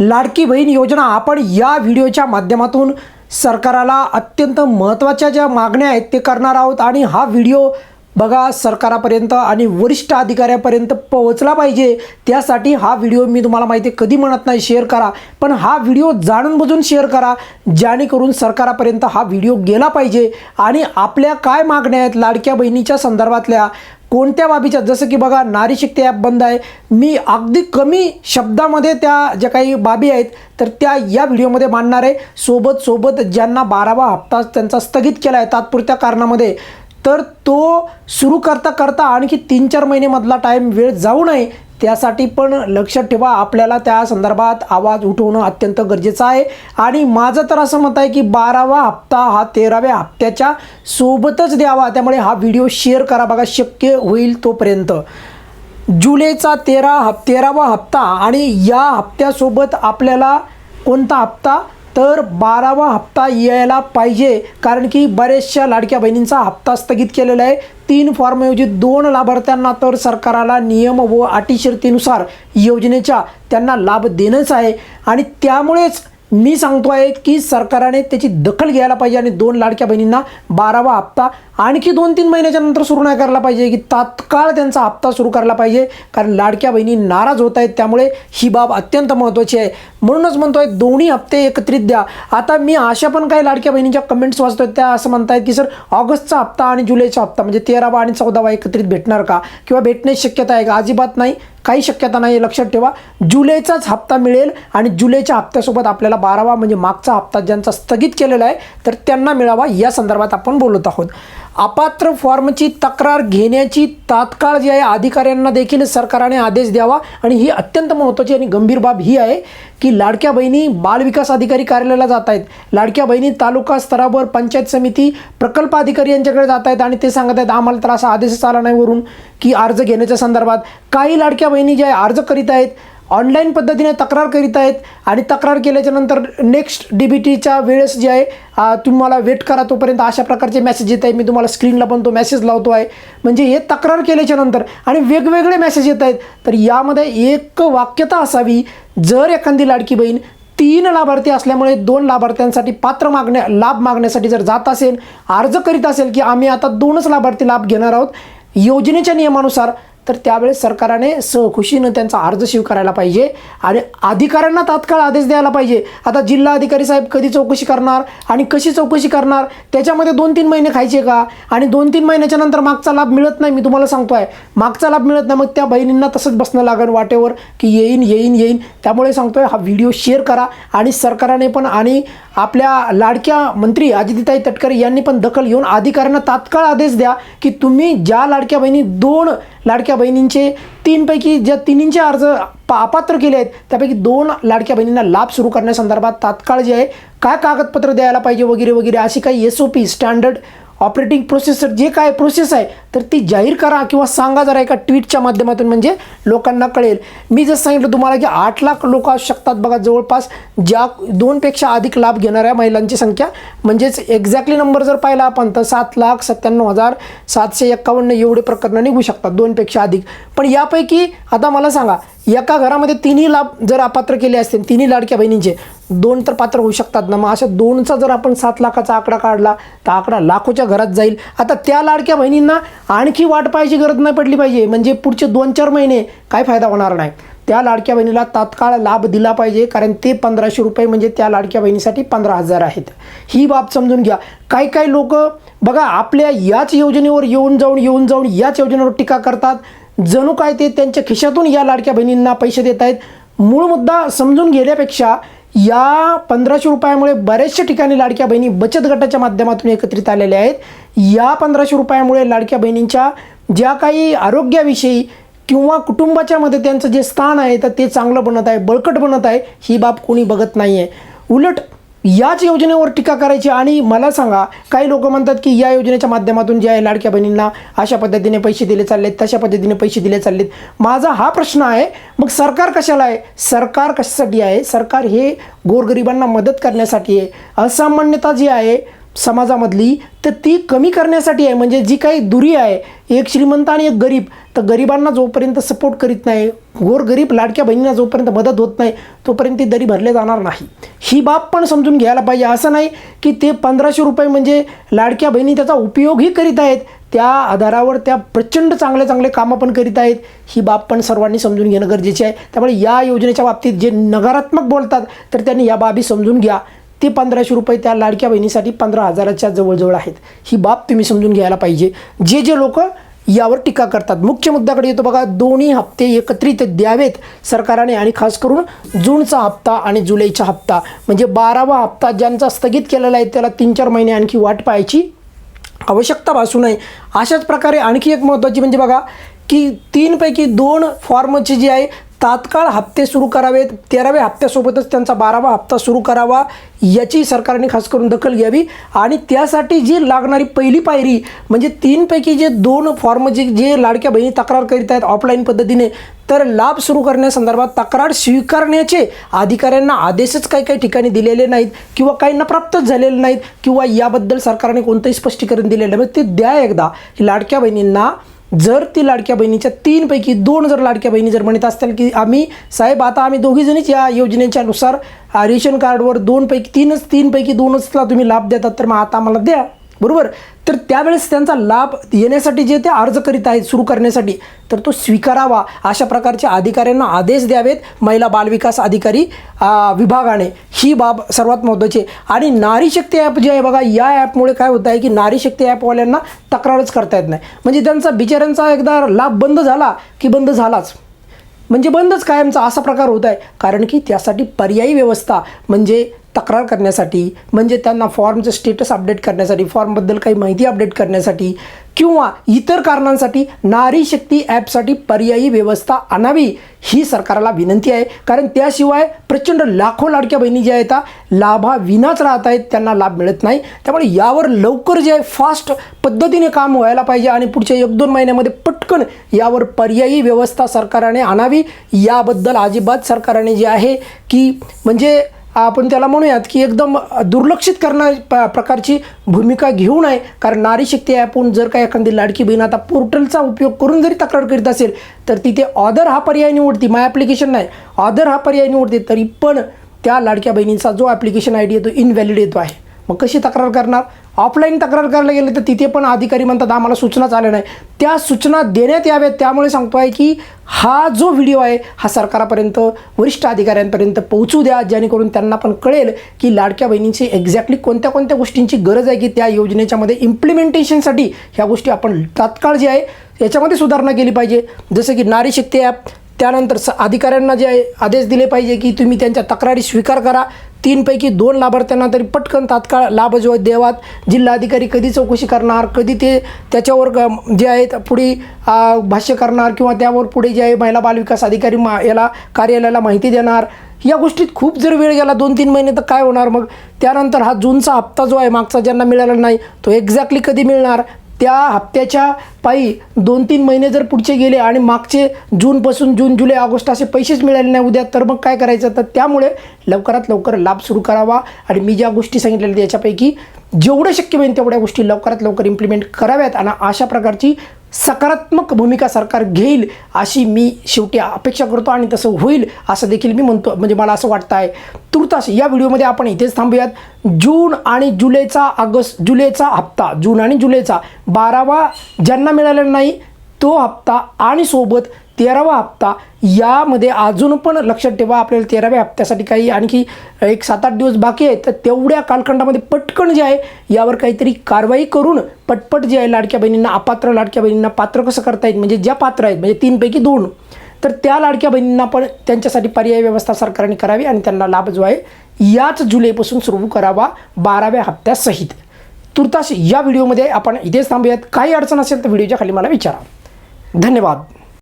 लाडकी बहीण योजना आपण या व्हिडिओच्या माध्यमातून सरकाराला अत्यंत महत्त्वाच्या ज्या मागण्या आहेत ते करणार आहोत आणि हा व्हिडिओ बघा सरकारापर्यंत आणि वरिष्ठ अधिकाऱ्यापर्यंत पोहोचला पाहिजे. त्यासाठी हा व्हिडिओ मी तुम्हाला माहिती आहे कधी म्हणत नाही शेअर करा. पण हा व्हिडिओ जाणून बुजून शेअर करा जेणेकरून सरकारापर्यंत हा व्हिडिओ गेला पाहिजे. आणि आपल्या काय मागण्या आहेत लाडक्या बहिणीच्या संदर्भातल्या कोणत्या बाबीच्या? जसं की बघा नारी शक्ती ॲप बंद आहे. मी अगदी कमी शब्दामध्ये त्या ज्या काही बाबी आहेत तर त्या या व्हिडिओमध्ये मांडणार आहे. सोबत सोबत ज्यांना बारावा हप्ता त्यांचा स्थगित केला आहे तात्पुरत्या कारणामध्ये तर तो सुरू करता करता आणखी तीन चार महिनेमधला टाईम वेळ जाऊ नये. त्यासाठी पण लक्षात ठेवा आपल्याला त्या संदर्भात आवाज उठवणं अत्यंत गरजेचं आहे. आणि माझं तर असं मत आहे की बारावा हप्ता हा तेराव्या हप्त्याच्या सोबतच द्यावा. त्यामुळे हा व्हिडिओ शेअर करा बघा शक्य होईल तोपर्यंत. जुलैचा तेरा हप तेरावा हप्ता आणि या हप्त्यासोबत आपल्याला कोणता हप्ता तर बारावा हप्ता यायला पाहिजे कारण की बऱ्याचशा लाडक्या बहिणींचा हप्ता स्थगित केलेला आहे. तीन फॉर्मऐवजी दोन लाभार्थ्यांना तर सरकाराला नियम व अटी शर्तीनुसार योजनेच्या त्यांना लाभ देणंच आहे. आणि त्यामुळेच मी सांगतो आहे की सरकारने त्याची दखल घ्यायला पाहिजे आणि दोन लाडक्या बहिणींना बारावा हप्ता आणखी दोन तीन महिन्याच्या नंतर सुरू नाही करायला पाहिजे की तात्काळ त्यांचा हप्ता सुरू करायला पाहिजे. कारण लाडक्या बहिणी नाराज होत आहेत त्यामुळे ही बाब अत्यंत महत्त्वाची आहे. म्हणूनच म्हणतोय दोन्ही हप्ते एकत्रित द्या. आता मी अशा पण काही लाडक्या बहिणींच्या कमेंट्स वाचतोय त्या असं म्हणतायत की सर ऑगस्टचा हप्ता आणि जुलैचा हप्ता म्हणजे तेरावा आणि चौदावा एकत्रित भेटणार का? किंवा भेटण्याची शक्यता आहे का? अजिबात नाही काही शक्यता नाही लक्षात ठेवा. जुलैचाच हप्ता मिळेल आणि जुलैच्या हप्त्यासोबत आपल्याला बारावा म्हणजे मागचा हप्ता ज्यांचा स्थगित केलेला आहे तर त्यांना मिळावा या संदर्भात आपण बोलत आहोत. अपात्र फॉर्मची तक्रार घेण्याची तात्काळ जी आहे अधिकाऱ्यांना देखील सरकारने आदेश द्यावा. आणि ही अत्यंत महत्त्वाची आणि गंभीर बाब ही आहे की लाडक्या बहिणी बालविकास अधिकारी कार्यालयाला जात आहेत. लाडक्या बहिणी तालुका स्तरावर पंचायत समिती प्रकल्प अधिकारी यांच्याकडे जात आहेत आणि ते सांगत आहेत आम्हाला तर असा आदेशच आला नाही वरून की अर्ज घेण्याच्या संदर्भात. काही लाडक्या बहिणी ज्या आहे अर्ज करीत आहेत. ऑनलाईन पद्धतीने तक्रार करीत आहेत आणि तक्रार केल्याच्यानंतर नेक्स्ट डी बी टीच्या वेळेस जे आहे तुम्हाला वेट करा तोपर्यंत अशा प्रकारचे मेसेज येत आहे मी तुम्हाला स्क्रीनला पण तो मेसेज लावतो आहे. म्हणजे हे तक्रार केल्याच्यानंतर आणि वेगवेगळे मेसेज येत आहेत. तर यामध्ये एक वाक्यता असावी जर एखादी लाडकी बहीण तीन लाभार्थी असल्यामुळे दोन लाभार्थ्यांसाठी पात्र मागण्या लाभ मागण्यासाठी जर जात असेल अर्ज करीत असेल की आम्ही आता दोनच लाभार्थी लाभ घेणार आहोत योजनेच्या नियमानुसार तर त्यावेळेस सरकाराने सहखुशीनं त्यांचा अर्ज स्वीकारायला पाहिजे आणि अधिकाऱ्यांना तात्काळ आदेश द्यायला पाहिजे. आता जिल्हा अधिकारी साहेब कधी चौकशी करणार आणि कशी चौकशी करणार त्याच्यामध्ये दोन तीन महिने खायचे का? आणि दोन तीन महिन्याच्या नंतर मागचा लाभ मिळत नाही मी तुम्हाला सांगतो आहे मागचा लाभ मिळत नाही मग त्या बहिणींना तसंच बसणं लागेल वाटेवर की येईन येईन येईन. त्यामुळे सांगतोय हा व्हिडिओ शेअर करा आणि सरकारने पण आणि आपल्या लाडक्या मंत्री अजितीताई तटकरे यांनी पण दखल घेऊन अधिकाऱ्यांना तात्काळ आदेश द्या की तुम्ही ज्या लाडक्या बहिणी दोन लाडक्या बहिणींचे तीनपैकी ज्या तिन्हींचे अर्ज पा अपात्र केले आहेत त्यापैकी दोन लाडक्या बहिणींना लाभ सुरू करण्यासंदर्भात तात्काळ जे आहे काय कागदपत्र द्यायला पाहिजे वगैरे वगैरे अशी काही S O P standard operating processor जे काय प्रोसेस आहे तर ती जाहीर करा किंवा सांगा जरा एका ट्विटच्या माध्यमातून. म्हणजे लोकांना कळेल. मी जर सांगितलं तुम्हाला की आठ लाख लोक असू शकतात बघा जवळपास ज्या दोनपेक्षा अधिक लाभ घेणाऱ्या महिलांची संख्या. म्हणजेच एक्झॅक्टली नंबर जर पाहिला आपण तर सात लाख सत्त्याण्णव हजार सातशे एक्कावन्न एवढे प्रकरणं निघू शकतात दोनपेक्षा अधिक. पण यापैकी आता मला सांगा एका घरामध्ये तिन्ही लाभ जर अपात्र केले असतील तिन्ही लाडक्या बहिणींचे दोन तर पात्र होऊ शकतात ना. मग अशा दोनचा जर आपण सात लाखाचा आकडा काढला तर आकडा लाखोच्या घरात जाईल. आता त्या लाडक्या बहिणींना आणखी वाट पाहायची गरज नाही पडली पाहिजे. म्हणजे पुढचे दोन चार महिने काय फायदा होणार नाही. त्या लाडक्या बहिणीला तात्काळ लाभ दिला पाहिजे कारण ते पंधराशे रुपये म्हणजे त्या लाडक्या बहिणीसाठी पंधरा हजार आहेत. ही बाब समजून घ्या. काही काही लोक बघा आपल्या याच योजनेवर येऊन जाऊन येऊन जाऊन याच योजनेवर टीका करतात. जणू काय ते त्यांच्या खिशातून या लाडक्या बहिणींना पैसे देत आहेत मूळ मुद्दा समजून घेण्यापेक्षा या पंधराशे रुपयामुळे बऱ्याचशा ठिकाणी लाडक्या बहिणी बचत गटाच्या माध्यमातून एकत्रित आलेल्या आहेत. या पंधराशे रुपयामुळे लाडक्या बहिणींच्या ज्या काही आरोग्याविषयी किंवा कुटुंबाच्या मध्ये त्यांचं जे स्थान आहे तर ते चांगलं बनत आहे बळकट बनत आहे ही बाब कोणी बघत नाही आहे उलट याच योजनेवर टीका करायची आणि मला सांगा काही लोक म्हणतात की या योजनेच्या माध्यमातून जे आहे लाडक्या बहिणींना अशा पद्धतीने पैसे दिले चाललेत तशा पद्धतीने पैसे दिले चाललेत. माझा हा प्रश्न आहे मग सरकार कशाला आहे? सरकार कशासाठी आहे? सरकार हे गोरगरिबांना मदत करण्यासाठी आहे. असामान्यता जी आहे समाजामधली तर ती कमी करण्यासाठी आहे. म्हणजे जी काही दुरी आहे एक श्रीमंत आणि एक गरीब तर गरिबांना जोपर्यंत सपोर्ट करीत नाही गोरगरीब लाडक्या बहिणींना जोपर्यंत मदत होत नाही तोपर्यंत ती दरी भरले जाणार नाही. ही बाब पण समजून घ्यायला पाहिजे. असं नाही की ते पंधराशे रुपये म्हणजे लाडक्या बहिणी त्याचा उपयोगही करीत आहेत त्या आधारावर त्या प्रचंड चांगले चांगले कामं पण करीत आहेत. ही बाब पण सर्वांनी समजून घेणं गरजेचे आहे. त्यामुळे या योजनेच्या बाबतीत जे नकारात्मक बोलतात तर त्यांनी या बाबी समजून घ्या. ते पंधराशे रुपये त्या लाडक्या बहिणीसाठी पंधरा हजाराच्या जवळजवळ आहेत. ही बाब तुम्ही समजून घ्यायला पाहिजे. जे जे लोक यावर टीका करतात. मुख्य मुद्द्याकडे येतो बघा. दोन्ही हप्ते एकत्रित द्यावेत सरकारने आणि खास करून जूनचा हप्ता आणि जुलैचा हप्ता. म्हणजे बारावा हप्ता ज्यांचा स्थगित केलेला आहे त्याला तीन चार महिने आणखी वाट पाहायची आवश्यकता भासू नये. अशाच प्रकारे आणखी एक महत्त्वाची म्हणजे बघा की तीनपैकी दोन फॉर्मचे जे आहे तात्काळ हप्ते सुरू करावेत. तेराव्या हप्त्यासोबतच त्यांचा बारावा हप्ता सुरू करावा याची सरकारने खास करून दखल घ्यावी. आणि त्यासाठी जी लागणारी पहिली पायरी म्हणजे तीनपैकी जे दोन फॉर्म जे जे लाडक्या बहिणी तक्रार करीत आहेत ऑफलाईन पद्धतीने तर लाभ सुरू करण्यासंदर्भात तक्रार स्वीकारण्याचे अधिकाऱ्यांना आदेशच काही काही ठिकाणी दिलेले नाहीत किंवा काहींना प्राप्तच झालेले नाहीत किंवा याबद्दल सरकारने कोणतंही स्पष्टीकरण दिलेलं नाही. ते द्या एकदा. लाडक्या बहिणींना जर ती लाडक्या बहिणीच्या तीनपैकी दोन जर लाडक्या बहिणी जर म्हणत असतील की आम्ही साहेब आता आम्ही दोघीजणीच या योजनेच्या नुसार रेशन कार्डवर दोनपैकी तीनच तीनपैकी दोनचला तुम्ही लाभ देतात तर मग आता आम्हाला द्या. बरोबर? तर त्यावेळेस त्यांचा लाभ येण्यासाठी जे ते अर्ज करीत आहेत सुरू करण्यासाठी तर तो स्वीकारावा. अशा प्रकारच्या अधिकाऱ्यांना आदेश द्यावेत. महिला बालविकास अधिकारी विभागाने. ही बाब सर्वात महत्त्वाची आहे. आणि नारी शक्ती ॲप जे आहे बघा या ॲपमुळे काय होत आहे की नारी शक्ती ॲपवाल्यांना तक्रारच करता येत नाही. म्हणजे त्यांचा बिचाऱ्यांचा एकदा लाभ बंद झाला की बंद झालाच? म्हणजे बंदच कायमचा असा प्रकार होत आहे. कारण की त्यासाठी पर्यायी व्यवस्था म्हणजे तक्रार करण्यासाठी म्हणजे त्यांना फॉर्मचं स्टेटस अपडेट करण्यासाठी फॉर्मबद्दल काही माहिती अपडेट करण्यासाठी किंवा इतर कारणांसाठी नारी शक्ती ॲपसाठी पर्यायी व्यवस्था आणावी ही सरकारला विनंती आहे. कारण त्याशिवाय प्रचंड लाखो लाडक्या बहिणी ज्या आहेत लाभाविनाच राहत आहेत त्यांना लाभ मिळत नाही. त्यामुळे यावर लवकर जे आहे फास्ट पद्धतीने काम व्हायला पाहिजे आणि पुढच्या एक दोन महिन्यामध्ये पटकन यावर पर्यायी व्यवस्था सरकारने आणावी. याबद्दल अजिबात सरकारने जे आहे की म्हणजे आपण त्याला म्हणूयात की एकदम दुर्लक्षित करण्या प- प्रकारची भूमिका घेऊ नये. कारण नारी शक्ती ॲपहून जर का एखादी लाडकी बहीण आता पोर्टलचा उपयोग करून जरी तक्रार करीत असेल तर तिथे ऑदर हा पर्याय निवडते. माय ॲप्लिकेशन नाही. ऑदर हा पर्याय निवडते तरी पण त्या लाडक्या बहिणींचा जो ॲप्लिकेशन आय डी येतो इनव्हॅलिड येतो आहे. मग कशी तक्रार करणार? ऑफलाईन तक्रार करायला गेले तर तिथे पण अधिकारी म्हणतात आम्हाला सूचनाच आल्या नाही. त्या सूचना देण्यात याव्यात. त्यामुळे सांगतो आहे की हा जो व्हिडिओ आहे हा सरकारापर्यंत वरिष्ठ अधिकाऱ्यांपर्यंत पोहोचू द्या जेणेकरून त्यांना पण कळेल की लाडक्या बहिणींची एक्झॅक्टली कोणत्या कोणत्या गोष्टींची गरज आहे की त्या योजनेच्यामध्ये इम्प्लिमेंटेशनसाठी ह्या गोष्टी आपण तात्काळ जे आहे याच्यामध्ये सुधारणा केली पाहिजे. जसं की नारी शक्ती ॲप त्यानंतर स अधिकाऱ्यांना जे आहे आदेश दिले पाहिजे की तुम्ही त्यांच्या तक्रारी स्वीकार करा. तीनपैकी दोन लाभार्थ्यांना तरी पटकन तात्काळ लाभ जो देवात. जिल्हाधिकारी कधी चौकशी करणार कधी ते त्याच्यावर ग- जे आहेत पुढे भाष्य करणार किंवा त्यावर पुढे जे आहे महिला बालविकास अधिकारी मा याला कार्यालयाला माहिती देणार. या गोष्टीत खूप जर वेळ गेला दोन तीन महिने तर काय होणार मग? त्यानंतर हा जूनचा हप्ता जो आहे मागचा ज्यांना मिळाला नाही तो एक्झॅक्टली कधी मिळणार? त्या हप्त्याच्या पायी दोन तीन महिने जर पुढचे गेले आणि मागचे जूनपासून जून जुलै ऑगस्ट असे पैसेच मिळाले नाही उद्या तर मग काय करायचं? तर त्यामुळे लवकरात लवकर लाभ सुरू करावा. आणि मी ज्या गोष्टी सांगितलेल्या त्याच्यापैकी जेवढं शक्य होईल तेवढ्या गोष्टी लवकरात लवकर इम्प्लिमेंट कराव्यात. आणि अशा प्रकारची सकारात्मक भूमिका सरकार घेईल अशी मी शेवटी अपेक्षा करतो आणि तसं होईल असं देखील मी म्हणतो. म्हणजे मला असं वाटतं आहे तुर्तास या व्हिडिओमध्ये आपण इथेच थांबूयात. जून आणि जुलैचा ऑगस्ट जुलैचा हप्ता जून आणि जुलैचा बारावा ज्यांना मिळालेला नाही तो हप्ता आणि सोबत तेरावा हप्ता. यामध्ये अजून पण लक्षात ठेवा आपल्याला तेराव्या हप्त्यासाठी काही आणखी एक सात आठ दिवस बाकी आहेत. तर तेवढ्या कालखंडामध्ये पटकन जे आहे यावर काहीतरी कारवाई करून पटपट जे आहे लाडक्या बहिणींना अपात्र लाडक्या बहिणींना पात्र कसं करता येईल? म्हणजे ज्या पात्र आहेत म्हणजे तीनपैकी दोन. तर त्या लाडक्या बहिणींना पण त्यांच्यासाठी पर्यायी व्यवस्था सरकारने करावी आणि त्यांना लाभ जो आहे याच जुलैपासून सुरू करावा बाराव्या हप्त्यासहित. तुर्तास या व्हिडिओमध्ये आपण इथेच थांबूयात. काही अडचण असेल तर व्हिडिओच्या खाली मला विचारा. धन्यवाद.